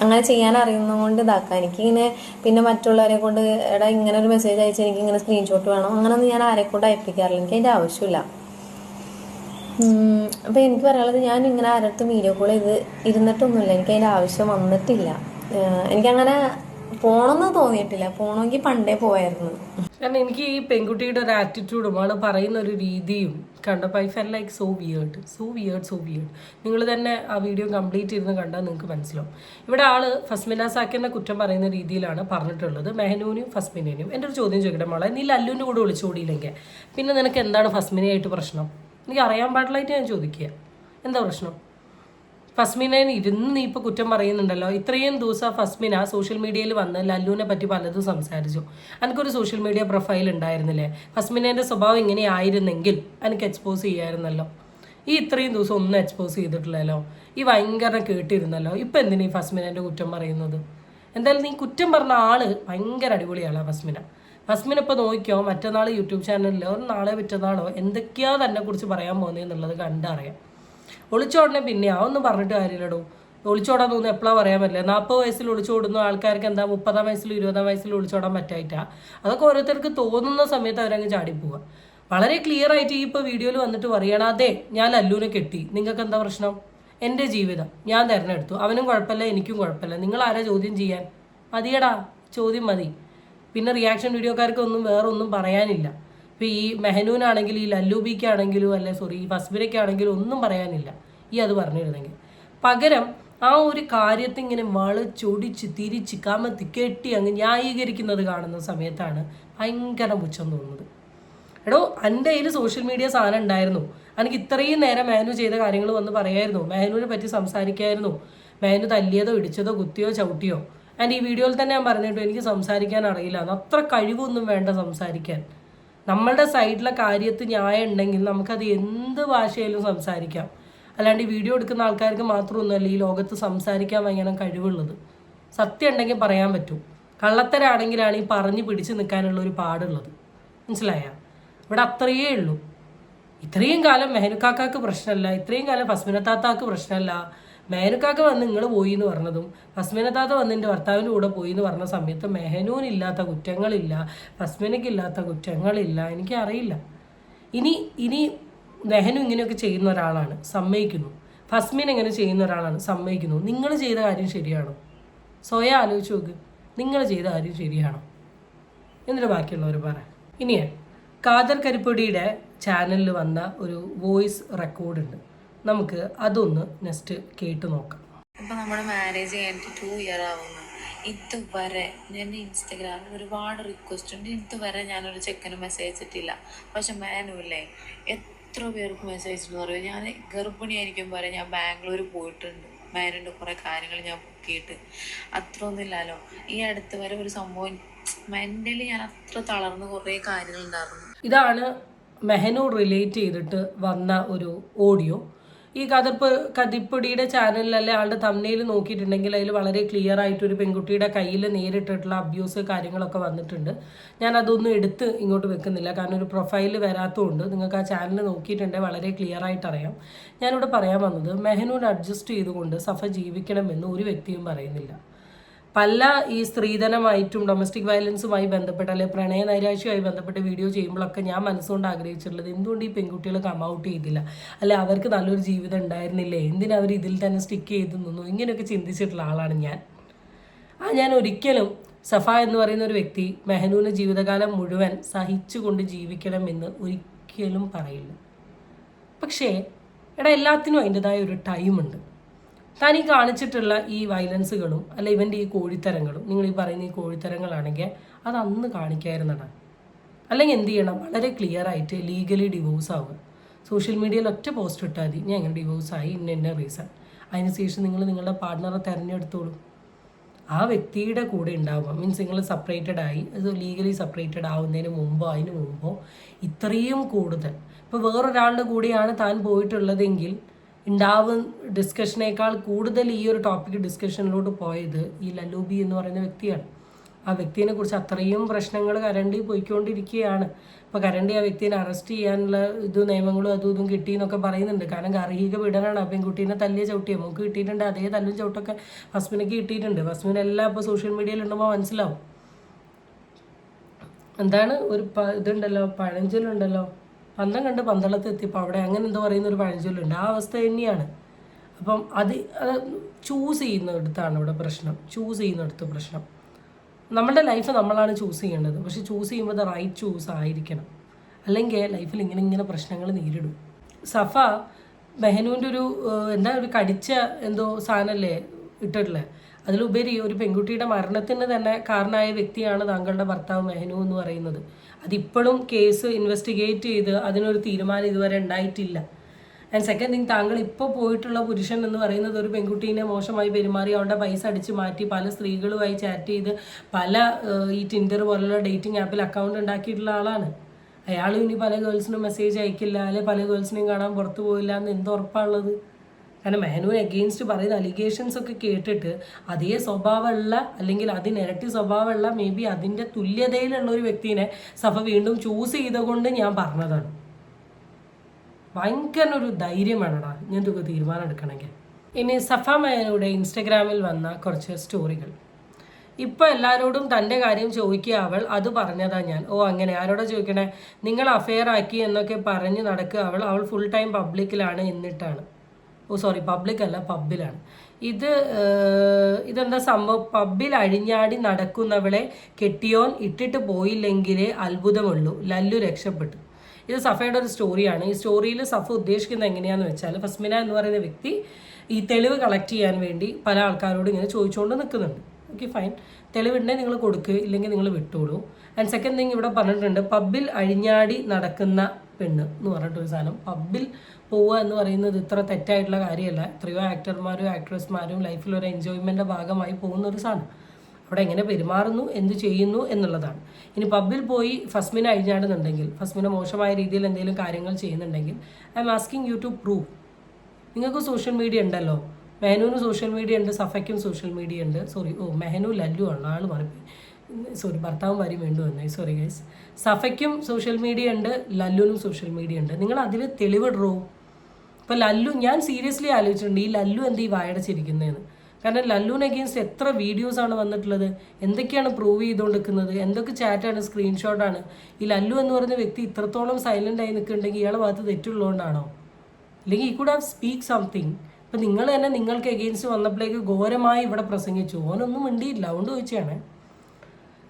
അങ്ങനെ ചെയ്യാൻ അറിയുന്നതുകൊണ്ട് ഇതാക്കാം. എനിക്കിങ്ങനെ പിന്നെ മറ്റുള്ളവരെ കൊണ്ട് എടാ ഇങ്ങനെ ഒരു മെസ്സേജ് അയച്ച് എനിക്ക് ഇങ്ങനെ സ്ക്രീൻഷോട്ട് വേണം. അങ്ങനെയൊന്നും ഞാൻ ആരെ കൊണ്ട് അയപ്പിക്കാറില്ല. എനിക്ക് അതിന്റെ ആവശ്യമില്ല. അപ്പോൾ അപ്പൊ എനിക്ക് പറയാനുള്ളത് ഞാൻ ഇങ്ങനെ ആരടുത്തും വീഡിയോ കോൾ ചെയ്ത് ഇരുന്നിട്ടൊന്നുമില്ല. എനിക്ക് അതിന്റെ ആവശ്യം വന്നിട്ടില്ല. എനിക്കങ്ങനെ പോണമെന്ന് തോന്നിയിട്ടില്ല. പോണമെങ്കിൽ പണ്ടേ പോയായിരുന്നു. കാരണം എനിക്ക് ഈ പെൺകുട്ടിയുടെ ഒരു ആറ്റിറ്റ്യൂഡും ആൾ പറയുന്ന ഒരു രീതിയും കണ്ടപ്പോൾ I felt like so weird so weird so weird നിങ്ങൾ തന്നെ ആ വീഡിയോ കംപ്ലീറ്റ് ഇരുന്ന് കണ്ടാൽ നിങ്ങൾക്ക് മനസ്സിലാവും. ഇവിടെ ആൾ ഫസ്മിന സാക്കിറിനെ കുറ്റം പറയുന്ന രീതിയിലാണ് പറഞ്ഞിട്ടുള്ളത്. മെഹനൂനും ഫസ്മിനേനും എന്റെ ഒരു ചോദ്യം ചോദിക്കട്ടെ മോളെ? നീ ലല്ലുവിന്റെ കൂടെ വിളിച്ചോടിയില്ലെങ്കിൽ പിന്നെ നിനക്ക് എന്താണ് ഫസ്മിനയായിട്ട് പ്രശ്നം? എനിക്ക് അറിയാൻ പാടില്ലായിട്ട് ഞാൻ ചോദിക്കുക. എന്താ പ്രശ്നം? ഫസ്മിനെ ഇരുന്ന് നീ ഇപ്പോൾ കുറ്റം പറയുന്നുണ്ടല്ലോ? ഇത്രയും ദിവസം ഫസ്മിന സോഷ്യൽ മീഡിയയിൽ വന്ന് ലല്ലുവിനെ പറ്റി പലതും സംസാരിച്ചു. എനിക്കൊരു സോഷ്യൽ മീഡിയ പ്രൊഫൈൽ ഉണ്ടായിരുന്നില്ലേ? ഫസ്മിനേന്റെ സ്വഭാവം ഇങ്ങനെയായിരുന്നെങ്കിൽ എനിക്ക് എക്സ്പോസ് ചെയ്യായിരുന്നല്ലോ. ഈ ഇത്രയും ദിവസം ഒന്നും എക്സ്പോസ് ചെയ്തിട്ടില്ലല്ലോ. ഈ ഭയങ്കര കേട്ടിരുന്നല്ലോ. ഇപ്പം എന്തിനാ ഈ ഫസ്മിനേന്റെ കുറ്റം പറയുന്നത്? എന്തായാലും നീ കുറ്റം പറഞ്ഞ ആൾ ഭയങ്കര അടിപൊളിയാണ് ഫസ്മിന. ഫസ്മിന ഇപ്പോൾ നോക്കിയോ? മറ്റന്നാൾ യൂട്യൂബ് ചാനലിലോ നാളെ മറ്റന്നാളോ എന്തൊക്കെയാ തന്നെ കുറിച്ച് പറയാൻ പോകുന്നത് എന്നുള്ളത് കണ്ടറിയാം. ഒളിച്ചോടനെ പിന്നെ ആ ഒന്നും പറഞ്ഞിട്ട് കാര്യമില്ലടോ. ഒളിച്ചോടാൻ തോന്നുന്നു എപ്പോഴാണ് പറയാൻ പറ്റില്ല. നാൽപ്പത് വയസ്സിൽ ഒളിച്ചോടുന്ന ആൾക്കാർക്ക് എന്താ മുപ്പതാം വയസ്സിൽ ഇരുപതാം വയസ്സിൽ ഒളിച്ചോടാൻ പറ്റായിട്ടാ? അതൊക്കെ ഓരോരുത്തർക്ക് തോന്നുന്ന സമയത്ത് അവരങ്ങ് ചാടിപ്പോവുക വളരെ ക്ലിയർ ആയിട്ട് ഈ ഇപ്പോൾ വീഡിയോയിൽ വന്നിട്ട് പറയണം അതെ ഞാൻ അല്ലുവിനെ കെട്ടി. നിങ്ങൾക്ക് എന്താ പ്രശ്നം? എന്റെ ജീവിതം. ഞാൻ തിരഞ്ഞെടുത്തു. അവനും കുഴപ്പമില്ല എനിക്കും കുഴപ്പമില്ല. നിങ്ങൾ ആരാ ചോദ്യം ചെയ്യാൻ? മതിയടാ. ചോദ്യം മതി. പിന്നെ റിയാക്ഷൻ വീഡിയോക്കാർക്ക് ഒന്നും വേറെ ഒന്നും പറയാനില്ല. ഇപ്പോൾ ഈ മെഹനൂനാണെങ്കിൽ ഈ ലല്ലൂബിക്കാണെങ്കിലും അല്ലെ സോറി ഈ ഫസ്ബിരയ്ക്കാണെങ്കിലും ഒന്നും പറയാനില്ല. ഈ അത് പറഞ്ഞിരുന്നെങ്കിൽ. പകരം ആ ഒരു കാര്യത്തെ ഇങ്ങനെ വളച്ചൊടിച്ച് തിരിച്ച് കമത്തി കെട്ടി അങ്ങ് ന്യായീകരിക്കുന്നത് കാണുന്ന സമയത്താണ് ഭയങ്കര പുച്ഛം തോന്നുന്നത്. എടോ എന്റെ കയ്യിൽ സോഷ്യൽ മീഡിയ സാധനം ഉണ്ടായിരുന്നു. എനിക്ക് ഇത്രയും നേരം മേനു ചെയ്ത കാര്യങ്ങൾ വന്ന് പറയായിരുന്നു. മേനുവിനെ പറ്റി സംസാരിക്കായിരുന്നു. മേനു തല്ലിയതോ ഇടിച്ചതോ കുത്തിയോ ചവിട്ടിയോ. ആൻഡ് ഈ വീഡിയോയിൽ തന്നെ ഞാൻ പറഞ്ഞിട്ടു എനിക്ക് സംസാരിക്കാൻ അറിയില്ല. അത് അത്ര കഴിവൊന്നും വേണ്ട സംസാരിക്കാൻ. നമ്മളുടെ സൈഡിലെ കാര്യത്ത് ന്യായം ഉണ്ടെങ്കിൽ നമുക്കത് എന്ത് ഭാഷയിലും സംസാരിക്കാം. അല്ലാണ്ട് ഈ വീഡിയോ എടുക്കുന്ന ആൾക്കാർക്ക് മാത്രമൊന്നുമല്ല ഈ ലോകത്ത് സംസാരിക്കാൻ ഭയങ്കര കഴിവുള്ളത്. സത്യം ഉണ്ടെങ്കിൽ പറയാൻ പറ്റും. കള്ളത്തരാണെങ്കിലാണ് ഈ പറഞ്ഞ് പിടിച്ച് നിൽക്കാനുള്ള ഒരു പാടുള്ളത്. മനസ്സിലായ? ഇവിടെ അത്രയേ ഉള്ളൂ. ഇത്രയും കാലം മെഹനുക്കാക്കാക്ക് പ്രശ്നമല്ല ഇത്രയും കാലം ഫസ്മിനത്താത്താക്ക് പ്രശ്നമല്ല മെഹനുക്കാക്ക വന്ന് നിങ്ങൾ പോയി എന്ന് പറഞ്ഞതും ഫസ്മിനത്താത്ത വന്ന് എന്റെ ഭർത്താവിന്റെ കൂടെ പോയി എന്ന് പറഞ്ഞ സമയത്ത് മെഹനൂനില്ലാത്ത കുറ്റങ്ങളില്ല ഫസ്മിനയ്ക്കില്ലാത്ത കുറ്റങ്ങളില്ല എനിക്കറിയില്ല. ഇനി ഇനി മെഹനു ഇങ്ങനെയൊക്കെ ചെയ്യുന്ന ഒരാളാണ് സമ്മതിക്കുന്നു. ഫസ്മിൻ എങ്ങനെ ചെയ്യുന്ന ഒരാളാണ് സമ്മതിക്കുന്നു. നിങ്ങൾ ചെയ്ത കാര്യം ശരിയാണോ? സ്വയം ആലോചിച്ച് നോക്ക്. നിങ്ങൾ ചെയ്ത കാര്യം ശരിയാണോ? എന്നിട്ട് ബാക്കിയുള്ളവർ പറയാം ഇനിയേ കാതർ കരിപ്പൊടിയുടെ ചാനലിൽ വന്ന ഒരു വോയിസ് റെക്കോർഡുണ്ട്. നമുക്ക് അതൊന്ന് നെക്സ്റ്റ് കേട്ട് നോക്കാം. ഇപ്പൊ നമ്മുടെ മാരേജ് കഴിഞ്ഞിട്ട് ടു ഇയർ ആവുന്നു. ഇതുവരെ ഞാൻ ഇൻസ്റ്റഗ്രാമിൽ ഒരുപാട് റിക്വസ്റ്റ് ഉണ്ട്. ഇതുവരെ ഞാനൊരു ചെക്കന് മെസ്സേജ് ഇട്ടില്ല പക്ഷെ മാനുവല്ലേ എത്ര പേർക്ക് മെസ്സേജ് എന്ന് പറയും ഞാൻ ഗർഭിണിയായിരിക്കും പറയാം ഞാൻ ബാംഗ്ലൂർ പോയിട്ടുണ്ട്. മാനുവിന്റെ കുറേ കാര്യങ്ങൾ ഞാൻ ബുക്കിയിട്ട് അത്ര ഒന്നുമില്ലല്ലോ ഈ അടുത്ത് വരെ ഒരു സംഭവം മെന്റലി ഞാൻ അത്ര തളർന്ന് കുറേ കാര്യങ്ങളുണ്ടായിരുന്നു ഇതാണ് മെഹനു റിലേറ്റ് ചെയ്തിട്ട് വന്ന ഒരു ഓഡിയോ ഈ കതിർപ്പ് കതിപ്പൊടിയുടെ ചാനലിലല്ലേ ആളുടെ തമ്മനയിൽ നോക്കിയിട്ടുണ്ടെങ്കിൽ അതിൽ വളരെ ക്ലിയർ ആയിട്ട് ഒരു പെൺകുട്ടിയുടെ കയ്യിൽ നേരിട്ടിട്ടുള്ള അബ്യൂസ് കാര്യങ്ങളൊക്കെ വന്നിട്ടുണ്ട്. ഞാൻ അതൊന്നും എടുത്ത് ഇങ്ങോട്ട് വെക്കുന്നില്ല. കാരണം ഒരു പ്രൊഫൈൽ വരാത്തതുകൊണ്ട് നിങ്ങൾക്ക് ആ ചാനൽ നോക്കിയിട്ടുണ്ടെങ്കിൽ വളരെ ക്ലിയർ ആയിട്ട് അറിയാം. ഞാനിവിടെ പറയാൻ വന്നത് മെഹനൂൻ അഡ്ജസ്റ്റ് ചെയ്തുകൊണ്ട് സഫ ജീവിക്കണമെന്ന് ഒരു വ്യക്തിയും പറയുന്നില്ല. പല ഈ സ്ത്രീധനമായിട്ടും ഡൊമസ്റ്റിക് വയലൻസുമായി ബന്ധപ്പെട്ട് അല്ലെങ്കിൽ പ്രണയ നൈരാശ്യവുമായി ബന്ധപ്പെട്ട് വീഡിയോ ചെയ്യുമ്പോഴൊക്കെ ഞാൻ മനസ്സുകൊണ്ട് ആഗ്രഹിച്ചിട്ടുള്ളത് എന്തുകൊണ്ട് ഈ പെൺകുട്ടികൾ കം ഔട്ട് ചെയ്തില്ല? അല്ലെ അവർക്ക് നല്ലൊരു ജീവിതം ഉണ്ടായിരുന്നില്ലേ? എന്തിനാ അവർ ഇതിൽ തന്നെ സ്റ്റിക്ക് ചെയ്ത് നിന്നു? ഇങ്ങനെയൊക്കെ ചിന്തിച്ചിട്ടുള്ള ആളാണ് ഞാൻ. ആ ഞാൻ ഒരിക്കലും സഫ എന്ന് പറയുന്ന ഒരു വ്യക്തി മെഹനൂന് ജീവിതകാലം മുഴുവൻ സഹിച്ചുകൊണ്ട് ജീവിക്കണമെന്ന് ഒരിക്കലും പറയില്ല. പക്ഷേ എടാ എല്ലാത്തിനും അതിന്റെതായ ഒരു ടൈമുണ്ട് താൻ ഈ കാണിച്ചിട്ടുള്ള ഈ വയലൻസുകളും അല്ല ഇവന്റെ ഈ കോഴിത്തരങ്ങളും നിങ്ങൾ ഈ പറയുന്ന ഈ കോഴിത്തരങ്ങളാണെങ്കിൽ അത് അന്ന് കാണിക്കായിരുന്നടാ. അല്ലെങ്കിൽ എന്ത് ചെയ്യണം? വളരെ ക്ലിയർ ആയിട്ട് ലീഗലി ഡിവോഴ്സ് ആവുക. സോഷ്യൽ മീഡിയയിൽ ഒറ്റ പോസ്റ്റ് ഇട്ടാൽ മതി. ഞാൻ ഇങ്ങനെ ഡിവോഴ്സ് ആയി? ഇന്ന ഇന്ന റീസൺ അതിനുശേഷം നിങ്ങൾ നിങ്ങളുടെ പാർട്ട്ണറെ തിരഞ്ഞെടുത്തോളൂ. ആ വ്യക്തിയുടെ കൂടെ ഉണ്ടാവുക. മീൻസ് നിങ്ങൾ സെപ്പറേറ്റഡ് ആയി. അത് ലീഗലി സെപ്പറേറ്റഡ് ആവുന്നതിന് മുമ്പോ അതിന് മുമ്പോ ഇത്രയും കൂടുതൽ. ഇപ്പോൾ വേറൊരാളുടെ കൂടെയാണ് താൻ പോയിട്ടുള്ളതെങ്കിൽ ഉണ്ടാവും ഡിസ്കഷനേക്കാൾ കൂടുതൽ ഈ ഒരു ടോപ്പിക് ഡിസ്കഷനിലോട്ട് പോയത് ഈ ലല്ലൂബി എന്ന് പറയുന്ന വ്യക്തിയാണ്. ആ വ്യക്തിനെ കുറിച്ച് അത്രയും പ്രശ്നങ്ങൾ കരണ്ടി പോയിക്കൊണ്ടിരിക്കുകയാണ്. ഇപ്പോൾ കരണ്ടി ആ വ്യക്തിനെ അറസ്റ്റ് ചെയ്യാനുള്ള ഇത് നിയമങ്ങളും അതും ഇതും കിട്ടി എന്നൊക്കെ പറയുന്നുണ്ട്. കാരണം ഗാർഹിക പീഡനമാണ് ആ പെൺകുട്ടീനെ തല്ലിയ ചവിട്ടിയ. നമുക്ക് കിട്ടിയിട്ടുണ്ട്. അതേ തല്ലും ചവിട്ടൊക്കെ ഹസ്ബിനൊക്കെ കിട്ടിയിട്ടുണ്ട്. ഹസ്ബൻഡെല്ലാം ഇപ്പോൾ സോഷ്യൽ മീഡിയയിൽ ഉണ്ടുമ്പോൾ മനസ്സിലാവും. എന്താണ് ഒരു ഇതുണ്ടല്ലോ പഴഞ്ചൊല്ലുണ്ടല്ലോ. പന്തം കണ്ട് പന്തളത്ത് എത്തിയപ്പോൾ അവിടെ അങ്ങനെ എന്തോ പറയുന്ന ഒരു പഴഞ്ചൊല്ലുണ്ട്. ആ അവസ്ഥ തന്നെയാണ്. അപ്പം അത് ചൂസ് ചെയ്യുന്നിടത്താണ് ഇവിടെ പ്രശ്നം. ചൂസ് ചെയ്യുന്നിടത്ത് പ്രശ്നം. നമ്മുടെ ലൈഫ് നമ്മളാണ് ചൂസ് ചെയ്യേണ്ടത്. പക്ഷെ ചൂസ് ചെയ്യുമ്പോൾ റൈറ്റ് ചൂസ് ആയിരിക്കണം. അല്ലെങ്കിൽ ലൈഫിൽ ഇങ്ങനെ ഇങ്ങനെ പ്രശ്നങ്ങൾ നേരിടും. സഫ മെഹനുവിന്റെ ഒരു എന്താ ഒരു കടിച്ച എന്തോ സാധനമല്ലേ ഇട്ടിട്ടില്ലേ അതിലുപരി ഒരു പെൺകുട്ടിയുടെ മരണത്തിന് തന്നെ കാരണമായ വ്യക്തിയാണ് താങ്കളുടെ ഭർത്താവ് മെഹനു എന്ന് പറയുന്നത്. അതിപ്പോഴും കേസ് ഇൻവെസ്റ്റിഗേറ്റ് ചെയ്ത് അതിനൊരു തീരുമാനം ഇതുവരെ ഉണ്ടായിട്ടില്ല. ആൻഡ് സെക്കൻഡ് തിങ് താങ്കൾ ഇപ്പോൾ പോയിട്ടുള്ള പുരുഷൻ എന്ന് പറയുന്നത് ഒരു പെൺകുട്ടീനെ മോശമായി പെരുമാറി അവളുടെ പൈസ അടിച്ച് മാറ്റി പല സ്ത്രീകളുമായി ചാറ്റ് ചെയ്ത് പല ഈ ടിൻഡർ പോലുള്ള ഡേറ്റിംഗ് ആപ്പിൽ അക്കൗണ്ട് ഉണ്ടാക്കിയിട്ടുള്ള ആളാണ്. അയാളും ഇനി പല ഗേൾസിനും മെസ്സേജ് അയക്കില്ല അല്ലെ പല ഗേൾസിനെയും കാണാൻ പുറത്തു പോയില്ല എന്ന് എന്ത് ഉറപ്പാണുള്ളത് കാരണം മെഹനുവിന് എഗെയിൻസ്റ്റ് പറയുന്ന അലിഗേഷൻസ് ഒക്കെ കേട്ടിട്ട് അതേ സ്വഭാവമുള്ള അല്ലെങ്കിൽ അതിനിരട്ടി സ്വഭാവമുള്ള മേ ബി അതിന്റെ തുല്യതയിലുള്ള ഒരു വ്യക്തിനെ സഭ വീണ്ടും ചൂസ് ചെയ്തുകൊണ്ട് ഞാൻ പറഞ്ഞതാണ്. ഭയങ്കര ഒരു ധൈര്യം വേണടാ ഞാൻ തുക തീരുമാനം എടുക്കണമെങ്കിൽ. ഇനി സഫ മേനയുടെ ഇൻസ്റ്റഗ്രാമിൽ വന്ന കുറച്ച് സ്റ്റോറികൾ ഇപ്പോൾ എല്ലാവരോടും തന്റെ കാര്യം ചോദിക്കുക അവൾ അത് പറഞ്ഞതാ ഞാൻ. ഓ അങ്ങനെ ആരോടാ ചോദിക്കണേ? നിങ്ങൾ അഫെയർ ആക്കി എന്നൊക്കെ പറഞ്ഞ് നടക്കുക അവൾ. അവൾ ഫുൾ ടൈം പബ്ലിക്കിലാണ് എന്നിട്ടാണ്. ഓ സോറി പബ്ലിക് അല്ല പബ്ബിലാണ് ഇത് ഇതെന്താ സംഭവം? പബ്ബിൽ അഴിഞ്ഞാടി നടക്കുന്നവളെ കെട്ടിയോൻ ഇട്ടിട്ട് പോയില്ലെങ്കിലേ അത്ഭുതമുള്ളൂ. ലല്ലു രക്ഷപ്പെട്ടു. ഇത് സഫയുടെ ഒരു സ്റ്റോറിയാണ് ഈ സ്റ്റോറിയിൽ സഫ ഉദ്ദേശിക്കുന്നത് എങ്ങനെയാണെന്ന് വെച്ചാൽ ഫസ്മിന എന്ന് പറയുന്ന വ്യക്തി ഈ തെളിവ് കളക്ട് ചെയ്യാൻ വേണ്ടി പല ആൾക്കാരോട് ഇങ്ങനെ ചോദിച്ചുകൊണ്ട് നിൽക്കുന്നുണ്ട് ഓക്കെ ഫൈൻ തെളിവുണ്ടെങ്കിൽ നിങ്ങൾ കൊടുക്കുക ഇല്ലെങ്കിൽ നിങ്ങൾ വിട്ടോളൂ. ആൻഡ് സെക്കൻഡ് തിങ് ഇവിടെ പറഞ്ഞിട്ടുണ്ട് പബ്ബിൽ അഴിഞ്ഞാടി നടക്കുന്ന പെണ്ണ് എന്ന് പറഞ്ഞിട്ടൊരു സാധനം. പബ്ബിൽ പോവുക എന്ന് പറയുന്നത് ഇത്ര തെറ്റായിട്ടുള്ള കാര്യമല്ല. എത്രയോ ആക്ടർമാരും ആക്ട്രസ്മാരും ലൈഫിൽ ഒരു എൻജോയ്മെന്റെ ഭാഗമായി പോകുന്ന ഒരു സാധനം. അവിടെ എങ്ങനെ പെരുമാറുന്നു എന്ത് ചെയ്യുന്നു എന്നുള്ളതാണ്. ഇനി പബ്ബിൽ പോയി ഫസ്മിനെ അഴിഞ്ഞാടുന്നുണ്ടെങ്കിൽ ഫസ്മിനെ മോശമായ രീതിയിൽ എന്തെങ്കിലും കാര്യങ്ങൾ ചെയ്യുന്നുണ്ടെങ്കിൽ I'm asking you to prove നിങ്ങൾക്ക് സോഷ്യൽ മീഡിയ ഉണ്ടല്ലോ. മെഹനുവിന് സോഷ്യൽ മീഡിയ ഉണ്ട് സഫയ്ക്കും സോഷ്യൽ മീഡിയ ഉണ്ട്. സോറി ഓ മെഹനു ലല്ലു ആണ് ആൾ മറിപ്പി സോറി ഭർത്താവും വരും വീണ്ടും വന്നായി സോറി ഗൈസ് സഫയ്ക്കും സോഷ്യൽ മീഡിയ ഉണ്ട് ലല്ലുവിനും സോഷ്യൽ മീഡിയ ഉണ്ട്. നിങ്ങൾ അതിൽ തെളിവിടറോ ഇപ്പം ലല്ലു ഞാൻ സീരിയസ്ലി ആലോചിച്ചിട്ടുണ്ട് ഈ ലല്ലു എന്ത് ഈ വായടച്ചിരിക്കുന്നതെന്ന് കാരണം ലല്ലുവിന് അഗെയിൻസ്റ്റ് എത്ര വീഡിയോസ് ആണ് വന്നിട്ടുള്ളത്? എന്തൊക്കെയാണ് പ്രൂവ് ചെയ്തുകൊണ്ടിരിക്കുന്നത്? എന്തൊക്കെ ചാറ്റാണ് സ്ക്രീൻഷോട്ടാണ് ഈ ലല്ലു എന്ന് പറയുന്ന വ്യക്തി ഇത്രത്തോളം സൈലന്റ് ആയി നിൽക്കുന്നുണ്ടെങ്കിൽ ഇയാളെ ഭാഗത്ത് തെറ്റുള്ളതുകൊണ്ടാണോ? അല്ലെങ്കിൽ ഈ കൂടെ ഹാവ് സ്പീക്ക് സംതിങ് ഇപ്പം നിങ്ങൾ തന്നെ നിങ്ങൾക്ക് എഗെയിൻസ്റ്റ് വന്നപ്പോഴേക്ക് ഘോരമായി ഇവിടെ പ്രസംഗിച്ചു. ഓനൊന്നും മിണ്ടിയില്ല അതുകൊണ്ട് ചോദിച്ചാണ്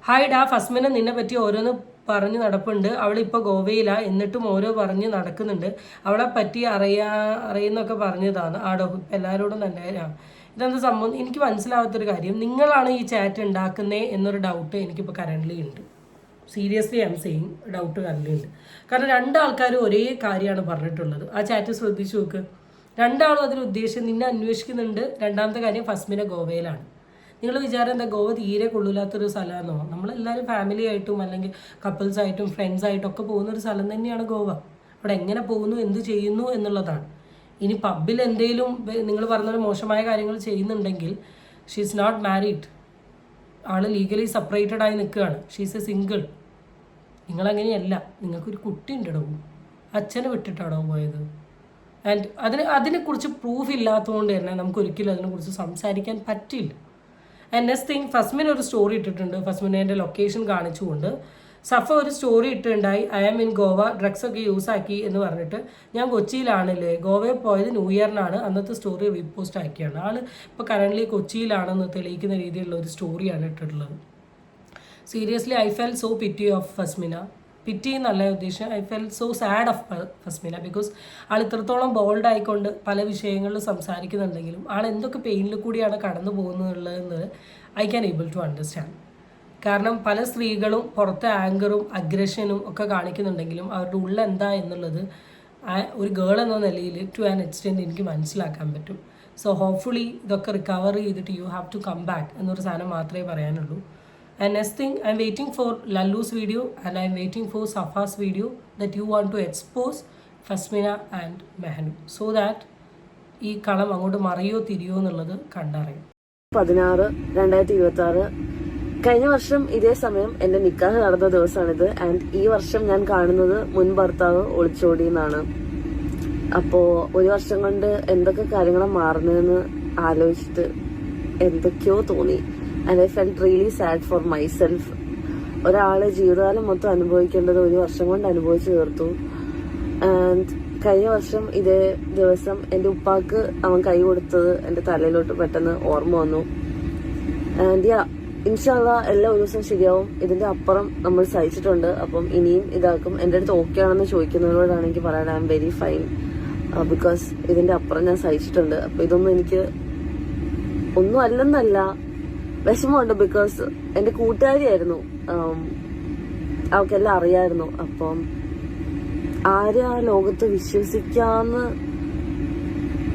ഹായ് ഡാ ഫസ്മിനെ നിന്നെ പറ്റി ഓരോന്ന് പറഞ്ഞ് നടപ്പുണ്ട്. അവളിപ്പോൾ ഗോവയിലാ. എന്നിട്ടും ഓരോ പറഞ്ഞ് നടക്കുന്നുണ്ട്. അവളെ പറ്റി അറിയാ അറിയുന്നൊക്കെ പറഞ്ഞതാണ്. ആടോ എല്ലാവരോടും തന്നെ ഇതെന്താ സംഭവം? എനിക്ക് മനസ്സിലാവാത്തൊരു കാര്യം. നിങ്ങളാണ് ഈ ചാറ്റ് ഉണ്ടാക്കുന്നേ എന്നൊരു ഡൗട്ട് എനിക്കിപ്പോൾ കറന്റ്ലി ഉണ്ട്. Seriously I'm saying doubt currently ഉണ്ട്. കാരണം രണ്ടാൾക്കാരും ഒരേ കാര്യമാണ് പറഞ്ഞിട്ടുള്ളത്. ആ ചാറ്റ് ശ്രദ്ധിച്ചു നോക്ക്. രണ്ടാളും അതിൽ ഉദ്ദേശിച്ച് നിന്നെ അന്വേഷിക്കുന്നുണ്ട്. രണ്ടാമത്തെ കാര്യം ഫസ്മിനെ ഗോവയിലാണ്. നിങ്ങൾ വിചാരം എന്താ ഗോവ തീരെ കൊള്ളില്ലാത്തൊരു സ്ഥലമാണെന്നോ നമ്മളെല്ലാവരും ഫാമിലി ആയിട്ടും അല്ലെങ്കിൽ കപ്പിൾസ് ആയിട്ടും ഫ്രണ്ട്സ് ആയിട്ടും ഒക്കെ പോകുന്ന ഒരു സ്ഥലം തന്നെയാണ് ഗോവ. അവിടെ എങ്ങനെ പോകുന്നു എന്ത് ചെയ്യുന്നു എന്നുള്ളതാണ്. ഇനി പബ്ബിൽ എന്തെങ്കിലും നിങ്ങൾ പറഞ്ഞ മോശമായ കാര്യങ്ങൾ ചെയ്യുന്നുണ്ടെങ്കിൽ ഷീ ഈസ് നോട്ട് മാരീഡ് ആൾ ലീഗലി സെപ്പറേറ്റഡ് ആയി നിൽക്കുകയാണ്. ഷീസ് എ സിംഗിൾ നിങ്ങളങ്ങനെയല്ല. നിങ്ങൾക്കൊരു കുട്ടി ഉണ്ടടോ അച്ഛനെ വിട്ടിട്ടാണോ പോയത്? ആൻഡ് അതിന് അതിനെക്കുറിച്ച് പ്രൂഫ് ഇല്ലാത്തതുകൊണ്ട് തന്നെ നമുക്ക് ഒരിക്കലും അതിനെക്കുറിച്ച് സംസാരിക്കാൻ പറ്റില്ല. ആൻഡ് നെക്സ്റ്റ് തിങ് ഫസ്മിൻ ഒരു സ്റ്റോറി ഇട്ടിട്ടുണ്ട്. ഫസ്മിനെ ലൊക്കേഷൻ കാണിച്ചുകൊണ്ട്. സഫ ഒരു story ഇട്ടുണ്ടായി. I am in Goa drugs ഒക്കെ യൂസ് ആക്കി എന്ന് പറഞ്ഞിട്ട്. ഞാൻ കൊച്ചിയിലാണല്ലേ? ഗോവയിൽ പോയത് ന്യൂ ഇയറിനാണ് അന്നത്തെ സ്റ്റോറി റീപോസ്റ്റ് ആക്കിയാണ്. ആൾ ഇപ്പോൾ കറന്റ്ലി കൊച്ചിയിലാണെന്ന് തെളിയിക്കുന്ന രീതിയിലുള്ള ഒരു സ്റ്റോറിയാണ് ഇട്ടിട്ടുള്ളത്. Seriously I felt so pity of Fasmina pity എന്നല്ല ഉദ്ദേശം I felt so sad of Fasmina because ആൾ ഇത്രത്തോളം ബോൾഡ് ആയിക്കൊണ്ട് പല വിഷയങ്ങളിൽ സംസാരിക്കുന്നുണ്ടെങ്കിലും ആൾ എന്തൊക്കെ പെയിനിൽ കൂടിയാണ് കടന്നു പോകുന്നതെന്ന് I can able to understand കാരണം പല സ്ത്രീകളും പുറത്തെ ആങ്കറും അഗ്രഷനും ഒക്കെ കാണിക്കുന്നുണ്ടെങ്കിലും അവരുടെ ഉള്ള എന്താ എന്നുള്ളത് ഒരു ഗേൾ എന്ന നിലയിൽ ടു ആൻ എക്സ്റ്റെൻഡ് എനിക്ക് മനസ്സിലാക്കാൻ പറ്റും. സോ ഹോപ്പ്ഫുള്ളി ഇതൊക്കെ റിക്കവർ ചെയ്തിട്ട് you have to come back എന്നൊരു സാധനം മാത്രമേ പറയാനുള്ളൂ. And next thing, I'm waiting for Lallu's video and I'm waiting for Safa's video that you want to expose Fasmina and Mehanu so that ഈ കളം അങ്ങോട്ട് മറിയോ തിരിയോ എന്നുള്ളത് കണ്ടറിയും. പതിനാറ് രണ്ടായിരത്തി ഇരുപത്തി ആറ് കഴിഞ്ഞ വർഷം ഇതേ സമയം എന്റെ നിക്കാഹ് നടന്ന ദിവസമാണിത് ആൻഡ് ഈ വർഷം ഞാൻ കാണുന്നത് മുൻ ഭർത്താവ് ഒളിച്ചോടി എന്നാണ്. അപ്പോ ഒരു വർഷം കൊണ്ട് എന്തൊക്കെ കാര്യങ്ങളാണ് മാറുന്നതെന്ന് ആലോചിച്ചിട്ട് എന്തൊക്കെയോ തോന്നി. And I felt really sad for myself ഒരാൾ ജീവിതകാലം മൊത്തം അനുഭവിക്കേണ്ടത് ഒരു വർഷം കൊണ്ട് അനുഭവിച്ചു തീർത്തു. ആൻഡ് കഴിഞ്ഞ വർഷം ഇതേ ദിവസം എന്റെ ഉപ്പാക്ക് അവൻ കൈ കൊടുത്തത് എന്റെ തലയിലോട്ട് പെട്ടെന്ന് ഓർമ്മ വന്നു. ആൻഡ് യാ ഇൻഷാല്ല എല്ലാ ഒരു ദിവസം ശരിയാവും. ഇതിന്റെ അപ്പുറം നമ്മൾ സഹിച്ചിട്ടുണ്ട്. അപ്പം ഇനിയും ഇതാക്കും. എന്റെ അടുത്ത് ഓക്കെ ആണെന്ന് ചോദിക്കുന്നവരോടാണ് എനിക്ക് പറയാൻ I'm very fine because ഇതിന്റെ അപ്പുറം ഞാൻ സഹിച്ചിട്ടുണ്ട്. അപ്പൊ ഇതൊന്നും എനിക്ക് ഒന്നും അല്ലെന്നല്ല. വിഷമമുണ്ട് ബിക്കോസ് എന്റെ കൂട്ടുകാരിയായിരുന്നു അവക്കെല്ലാം അറിയായിരുന്നു. അപ്പം ആരും ആ ലോകത്ത് വിശ്വസിക്കാന്ന്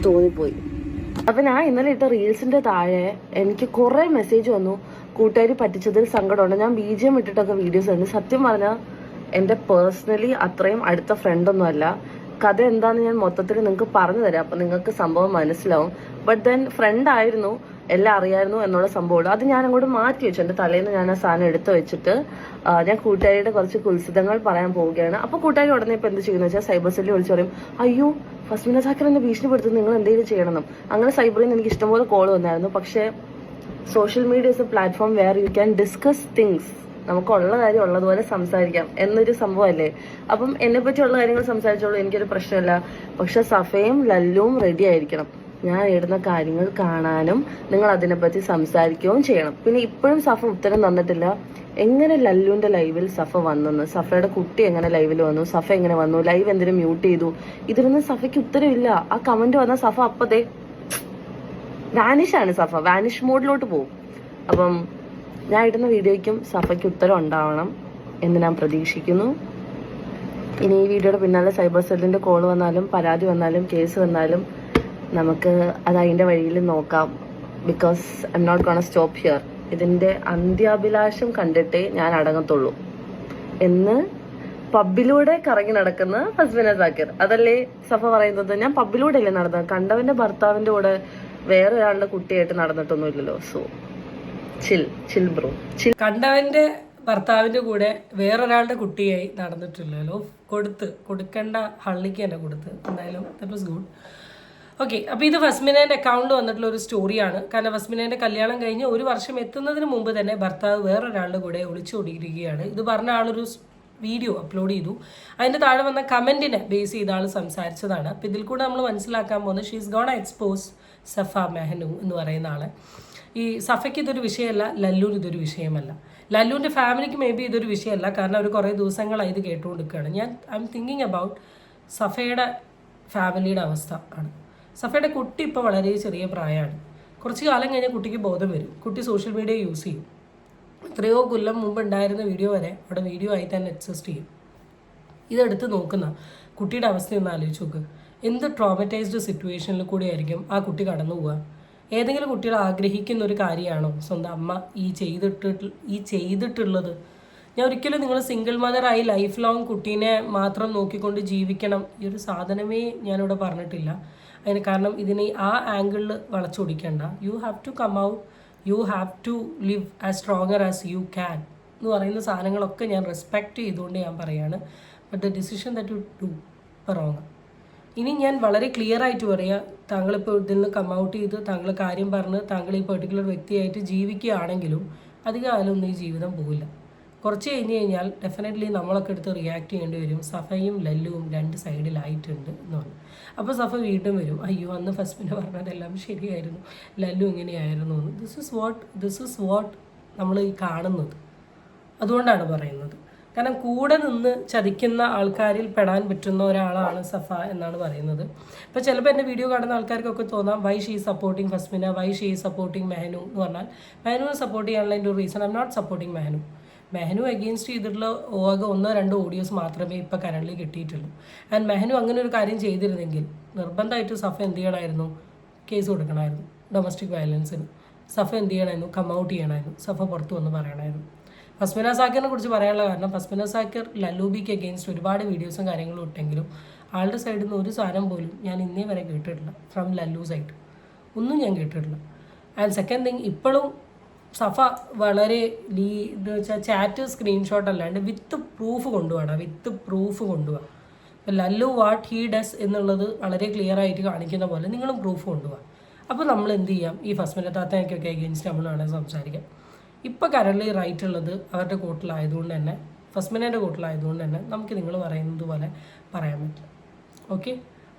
തോന്നിപ്പോയി. അപ്പൊ ഞാൻ ഇന്നലെ ഇട്ട റീൽസിന്റെ താഴെ എനിക്ക് കുറെ മെസ്സേജ് വന്നു. കൂട്ടുകാരി പറ്റിച്ചതിൽ സങ്കടമുണ്ട്. ഞാൻ ബി ജി എം ഇട്ടിട്ടൊക്കെ വീഡിയോസ് ഉണ്ട് സത്യം പറഞ്ഞാൽ എന്റെ പേഴ്സണലി അത്രയും അടുത്ത ഫ്രണ്ടൊന്നും അല്ല. കഥ എന്താന്ന് ഞാൻ മൊത്തത്തിൽ നിങ്ങൾക്ക് പറഞ്ഞു തരാം. അപ്പൊ നിങ്ങൾക്ക് സംഭവം മനസ്സിലാവും. ബട്ട് ദെൻ ഫ്രണ്ട് ആയിരുന്നു. എല്ലാം അറിയായിരുന്നു എന്നുള്ള സംഭവമുള്ളൂ. അത് ഞാൻ അങ്ങോട്ട് മാറ്റി വെച്ചു. എന്റെ തലേന്ന് ഞാൻ ആ സാധനം എടുത്തു വെച്ചിട്ട് ഞാൻ കൂട്ടുകാരിയുടെ കുറച്ച് കുത്സിതങ്ങൾ പറയാൻ പോവുകയാണ്. അപ്പൊ കൂട്ടുകാരി ഉടനെ ഇപ്പൊ എന്ത് ചെയ്യുന്നു വെച്ചാൽ സൈബർ സെല്ലിൽ വിളിച്ചു പറയും അയ്യോ ഫസ്മിന സാക്കർ എന്നെ ഭീഷണിപ്പെടുത്തുന്നു. നിങ്ങൾ എന്തെങ്കിലും ചെയ്യണം. അങ്ങനെ സൈബറിൽ നിന്ന് എനിക്ക് ഇഷ്ടംപോലെ കോൾ വന്നായിരുന്നു. പക്ഷേ social media is a platform where you can discuss things. നമുക്കുള്ള കാര്യം ഉള്ളതുപോലെ സംസാരിക്കാം. എന്നൊരു സംഭവമല്ലേ? അപ്പം എന്നെ പറ്റിയുള്ള കാര്യങ്ങൾ സംസാരിച്ചോളൂ. എനിക്കൊരു പ്രശ്നമില്ല. പക്ഷെ സഫയും ലല്ലുവും റെഡി ആയിരിക്കണം. ഞാൻ ഇടുന്ന കാര്യങ്ങൾ കാണാനും നിങ്ങൾ അതിനെപ്പറ്റി സംസാരിക്കുകയും ചെയ്യണം. പിന്നെ ഇപ്പോഴും സഫ ഉത്തരം തന്നിട്ടില്ല. എങ്ങനെ ലല്ലുവിന്റെ ലൈവിൽ സഫ വന്നെന്ന്? സഫയുടെ കുട്ടി എങ്ങനെ ലൈവിൽ വന്നു? സഫ എങ്ങനെ വന്നു? ലൈവ് എന്തിനു മ്യൂട്ട് ചെയ്തു. ഇതിനൊന്നും സഫയ്ക്ക് ഉത്തരവില്ല ആ കമന്റ് വന്ന സഫ അപ്പതേ വാനിഷ് ആണ് സഫ. വാനിഷ് മോഡിലോട്ട് പോകും അപ്പം ഞാൻ ഇടുന്ന വീഡിയോയ്ക്കും സഫയ്ക്ക് ഉത്തരം ഉണ്ടാവണം എന്ന് ഞാൻ പ്രതീക്ഷിക്കുന്നു. ഇനി ഈ വീഡിയോയുടെ പിന്നാലെ സൈബർ സെല്ലിന്റെ കോൾ വന്നാലും പരാതി വന്നാലും കേസ് വന്നാലും നമുക്ക് അത് അതിന്റെ വഴിയിൽ നോക്കാം. Because I'm not gonna stop here ഇതിന്റെ അന്ത്യാഭിലാഷം കണ്ടിട്ടേ ഞാൻ അടങ്ങത്തുള്ളൂ. എന്ന് പബ്ബിലൂടെ കറങ്ങി നടക്കുന്ന ഹസ്ബൻഡ് സാക്കിർ. അതല്ലേ സഫ പറയുന്നത്? ഞാൻ പബ്ബിലൂടെ അല്ലേ നടന്നത്? കണ്ടവന്റെ ഭർത്താവിന്റെ കൂടെ വേറെ ഒരാളുടെ കുട്ടിയായിട്ട് നടന്നിട്ടൊന്നുമില്ലല്ലോ. സോ ചിൽ ചിൽ ബ്രോ ചിൽ കണ്ടവന്റെ ഭർത്താവിന്റെ കൂടെ വേറൊരാളുടെ കുട്ടിയായി നടന്നിട്ടില്ലല്ലോ. കൊടുത്ത് കൊടുക്കേണ്ട ഹള്ളിക്ക് തന്നെ കൊടുത്ത്. എന്തായാലും ദാറ്റ് വാസ് ഗുഡ് ഓക്കെ അപ്പോൾ ഇത് വസ്മിനേന്റെ അക്കൗണ്ടിൽ വന്നിട്ടുള്ള ഒരു സ്റ്റോറിയാണ് കാരണം വസ്മിനേന്റെ കല്യാണം കഴിഞ്ഞ് ഒരു വർഷം എത്തുന്നതിന് മുമ്പ് തന്നെ ഭർത്താവ് വേറൊരാളുടെ കൂടെ ഒളിച്ചോടിയിരിക്കുകയാണ്. ഇത് പറഞ്ഞ ആളൊരു വീഡിയോ അപ്ലോഡ് ചെയ്തു. അതിന്റെ താഴെ വന്ന കമന്റിനെ ബേസ് ചെയ്ത ആൾ സംസാരിച്ചതാണ്. അപ്പോൾ ഇതിൽ കൂടെ നമ്മൾ മനസ്സിലാക്കാൻ പോകുന്നത് she's gone expose Safa Mehanu എന്ന് പറയുന്ന ആളെ. ഈ സഫയ്ക്ക് ഇതൊരു വിഷയമല്ല ലല്ലൂന് ഇതൊരു വിഷയമല്ല. ലല്ലൂന്റെ ഫാമിലിക്ക് മേ ബി ഇതൊരു വിഷയമല്ല. കാരണം അവർ കുറേ ദിവസങ്ങളായി ഇത് കേട്ടുകൊണ്ടിരിക്കുകയാണ്. ഞാൻ ഐ എം തിങ്കിങ് അബൌട്ട് സഫയുടെ ഫാമിലിയുടെ അവസ്ഥ ആണ്. സഫയുടെ കുട്ടി ഇപ്പോൾ വളരെ ചെറിയ പ്രായമാണ്. കുറച്ച് കാലം കഴിഞ്ഞാൽ കുട്ടിക്ക് ബോധം വരും. കുട്ടി സോഷ്യൽ മീഡിയ യൂസ് ചെയ്യും. എത്രയോ കൊല്ലം മുമ്പ് ഉണ്ടായിരുന്ന വീഡിയോ വരെ അവിടെ വീഡിയോ ആയി തന്നെ എക്സിസ്റ്റ് ചെയ്യും. ഇതെടുത്ത് നോക്കുന്ന കുട്ടിയുടെ അവസ്ഥ ഒന്ന് ആലോചിച്ച് നോക്ക്. എന്ത് ട്രോമറ്റൈസ്ഡ് സിറ്റുവേഷനിൽ കൂടി ആയിരിക്കും ആ കുട്ടി കടന്നു പോവുക? ഏതെങ്കിലും കുട്ടികൾ ആഗ്രഹിക്കുന്ന ഒരു കാര്യമാണോ? സ്വന്തം അമ്മ ഈ ചെയ്തിട്ട് ഈ ചെയ്തിട്ടുള്ളത്? ഞാൻ ഒരിക്കലും നിങ്ങൾ സിംഗിൾ മദറായി ലൈഫ് ലോങ് കുട്ടീനെ മാത്രം നോക്കിക്കൊണ്ട് ജീവിക്കണം. ഈ ഒരു സാധനമേ ഞാനിവിടെ പറഞ്ഞിട്ടില്ല. അതിന് കാരണം ഇതിനെ ആ ആംഗിളിൽ വളച്ചൊടിക്കണ്ട you have to come out you have to live as stronger as you can എന്ന് പറയുന്ന സാധനങ്ങളൊക്കെ ഞാൻ റെസ്പെക്റ്റ് ചെയ്തുകൊണ്ട് ഞാൻ പറയാണ്. But the decision that you do wrong ഇനി ഞാൻ വളരെ ക്ലിയർ ആയിട്ട് പറയാം താങ്കളിപ്പോൾ ഇതിൽ നിന്ന് കം ഔട്ട് ചെയ്ത് താങ്കൾ കാര്യം പറഞ്ഞ് താങ്കൾ ഈ പെർട്ടിക്കുലർ വ്യക്തിയായിട്ട് ജീവിക്കുകയാണെങ്കിലും അധികം കാലമൊന്നും ഈ ജീവിതം പോകില്ല കുറച്ച് കഴിഞ്ഞ് കഴിഞ്ഞാൽ ഡെഫിനറ്റ്ലി നമ്മളൊക്കെ എടുത്ത് റിയാക്ട് ചെയ്യേണ്ടി വരും. സഫയും ലല്ലുവും രണ്ട് സൈഡിലായിട്ടുണ്ട് എന്ന് പറഞ്ഞു. അപ്പോൾ സഫ വീണ്ടും വരും. അയ്യോ അന്ന് ഫസ്റ്റിനെ പറഞ്ഞതെല്ലാം ശരിയായിരുന്നു. ലല്ലു ഇങ്ങനെയായിരുന്നു എന്ന്. This is what this is what നമ്മൾ ഈ കാണുന്നത്. അതുകൊണ്ടാണ് പറയുന്നത്. കാരണം കൂടെ നിന്ന് ചതിക്കുന്ന ആൾക്കാരിൽ പെടാൻ പറ്റുന്ന ഒരാളാണ് സഫ എന്നാണ് പറയുന്നത്. ഇപ്പോൾ ചിലപ്പോൾ എന്റെ വീഡിയോ കാണുന്ന ആൾക്കാർക്കൊക്കെ തോന്നാം why she supporting Fasmina why she supporting Mehanu എന്ന് പറഞ്ഞാൽ മെഹനുവിനെ സപ്പോർട്ട് ചെയ്യാനുള്ള എന്റെ ഒരു reason I not supporting Mehanu Mehanu against ചെയ്തിട്ടുള്ള ഓകെ ഒന്നോ രണ്ടോ ഓഡിയോസ് മാത്രമേ ഇപ്പോൾ കറണ്ട്ലി കിട്ടിയിട്ടുള്ളൂ. ആൻഡ് മെഹനു അങ്ങനെ ഒരു കാര്യം ചെയ്തിരുന്നെങ്കിൽ നിർബന്ധമായിട്ട് സഫ എന്ത് ചെയ്യണമായിരുന്നു? കേസ് കൊടുക്കണമായിരുന്നു. ഡൊമസ്റ്റിക് വയലൻസിന് സഫ എന്ത് ചെയ്യണമായിരുന്നു? കം ഔട്ട് ചെയ്യണമായിരുന്നു. സഫ പുറത്തു വന്ന് പറയണമായിരുന്നു. ഫസ്മിന സാക്കിറിനെ കുറിച്ച് പറയാനുള്ള കാരണം ഫസ്മിന സാക്കർ ലല്ലൂബിക്ക് അഗെയിൻസ്റ്റ് ഒരുപാട് വീഡിയോസും കാര്യങ്ങളും ഇട്ടെങ്കിലും ആളുടെ സൈഡിൽ നിന്ന് ഒരു സാധനം പോലും ഞാൻ ഇന്നേ വരെ കേട്ടിട്ടില്ല. ഫ്രം ലല്ലു സൈഡ് ഒന്നും ഞാൻ കേട്ടിട്ടില്ല. ആൻഡ് സെക്കൻഡ് തിങ് ഇപ്പോഴും സഫ വളരെ ലീ എന്ന് വെച്ചാൽ ചാറ്റ് സ്ക്രീൻഷോട്ട് അല്ലാണ്ട് വിത്ത് പ്രൂഫ് കൊണ്ടുപോകണം വിത്ത് പ്രൂഫ് കൊണ്ടുപോകാം ഇപ്പം ലല്ലു വാട്ട് ഹീ ഡസ് എന്നുള്ളത് വളരെ ക്ലിയർ ആയിട്ട് കാണിക്കുന്ന പോലെ നിങ്ങളും പ്രൂഫ് കൊണ്ടുപോകാം അപ്പോൾ നമ്മൾ എന്ത് ചെയ്യാം? ഈ ഫസ്റ്റ് താത്തയ്ക്കൊക്കെ അഗെയിൻസ്റ്റ് നമ്മൾ വേണമെങ്കിൽ സംസാരിക്കാം. ഇപ്പോൾ കരളിൽ റൈറ്റ് ഉള്ളത് അവരുടെ കൂട്ടിലായതുകൊണ്ട് തന്നെ ഫസ്റ്റ് ഫസ്മിനേന്റെ കൂട്ടിലായതുകൊണ്ട് തന്നെ നമുക്ക് നിങ്ങൾ പറയുന്നത് പോലെ പറയാൻ പറ്റില്ല ഓക്കെ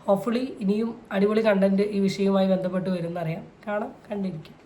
ഹോപ്പ്ഫുള്ളി ഇനിയും അടിപൊളി കണ്ടന്റ് ഈ വിഷയവുമായി ബന്ധപ്പെട്ട് വരുമെന്നറിയാം കാണാം കണ്ടിരിക്കും.